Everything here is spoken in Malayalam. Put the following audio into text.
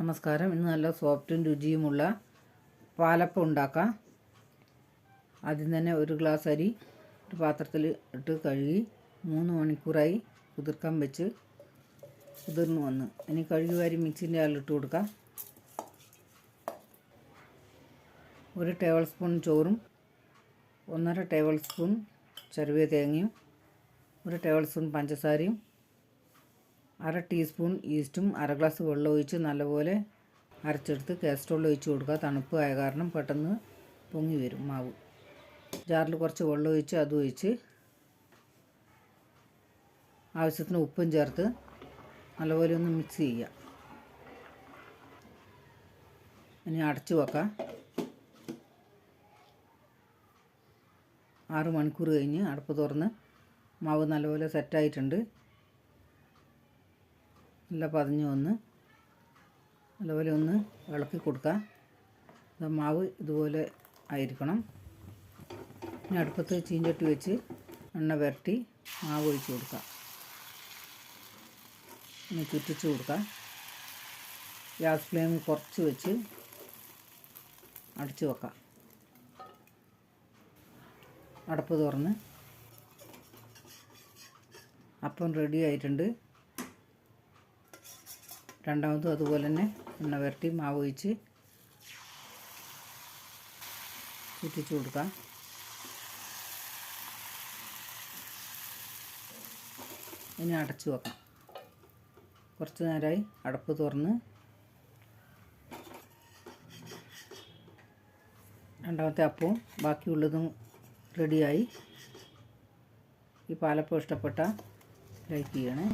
നമസ്കാരം. ഇന്ന് നല്ല സോഫ്റ്റും രുചിയുമുള്ള പാലപ്പം ഉണ്ടാക്കാം. ആദ്യം തന്നെ ഒരു ഗ്ലാസ് അരി ഒരു പാത്രത്തിൽ ഇട്ട് കഴുകി മൂന്ന് മണിക്കൂറായി കുതിർക്കാൻ വെച്ച് കുതിർന്ന് വന്ന്. ഇനി കഴുകി വാരി മിക്സിന്റെ ആളിട്ട് കൊടുക്കാം. ഒരു ടേബിൾ സ്പൂൺ ചോറും ഒന്നര ടേബിൾ സ്പൂൺ ചെറുവിയ തേങ്ങയും ഒരു ടേബിൾ സ്പൂൺ പഞ്ചസാരയും അര ടീസ്പൂൺ ഈസ്റ്റും അര ഗ്ലാസ് വെള്ളം ഒഴിച്ച് നല്ലപോലെ അരച്ചെടുത്ത് കാസ്ട്രോളിൽ ഒഴിച്ച് കൊടുക്കുക. തണുപ്പ് ആയ കാരണം പെട്ടെന്ന് പൊങ്ങി വരും മാവ്. ജാറിൽ കുറച്ച് വെള്ളം ഒഴിച്ച് അതും ഒഴിച്ച് ആവശ്യത്തിന് ഉപ്പും ചേർത്ത് നല്ലപോലെ ഒന്ന് മിക്സ് ചെയ്യുക. ഇനി അടച്ചു വെക്കാം. ആറ് മണിക്കൂർ കഴിഞ്ഞ് അടുപ്പ് തുറന്ന് മാവ് നല്ലപോലെ സെറ്റായിട്ടുണ്ട് നല്ല പതഞ്ഞ് വന്ന് നല്ലപോലെ ഒന്ന് ഇളക്കി കൊടുക്കുക അത് മാവ് ഇതുപോലെ ആയിരിക്കണം. പിന്നെ അടുപ്പത്ത് ചീഞ്ചട്ടി വെച്ച് എണ്ണ വരട്ടി മാവ് ഒഴിച്ച് കൊടുക്കുക പിന്നെ ചുറ്റിച്ച് കൊടുക്കുക ഗ്യാസ് ഫ്ലെയിം കുറച്ച് വെച്ച് അടച്ചു വെക്കാം. അടപ്പ് തുറന്ന്. അപ്പം റെഡി ആയിട്ടുണ്ട്. രണ്ടാമതും അതുപോലെ തന്നെ എണ്ണ വരട്ടി മാവ് ഒഴിച്ച് ചുറ്റിച്ചു കൊടുക്കാം. ഇനി അടച്ചു വെക്കാം. കുറച്ച് നേരമായി അടപ്പ് തുറന്ന് രണ്ടാമത്തെ അപ്പവും ബാക്കിയുള്ളതും റെഡിയായി ഈ പാലപ്പം ഇഷ്ടപ്പെട്ട ലൈക്ക് ചെയ്യണേ.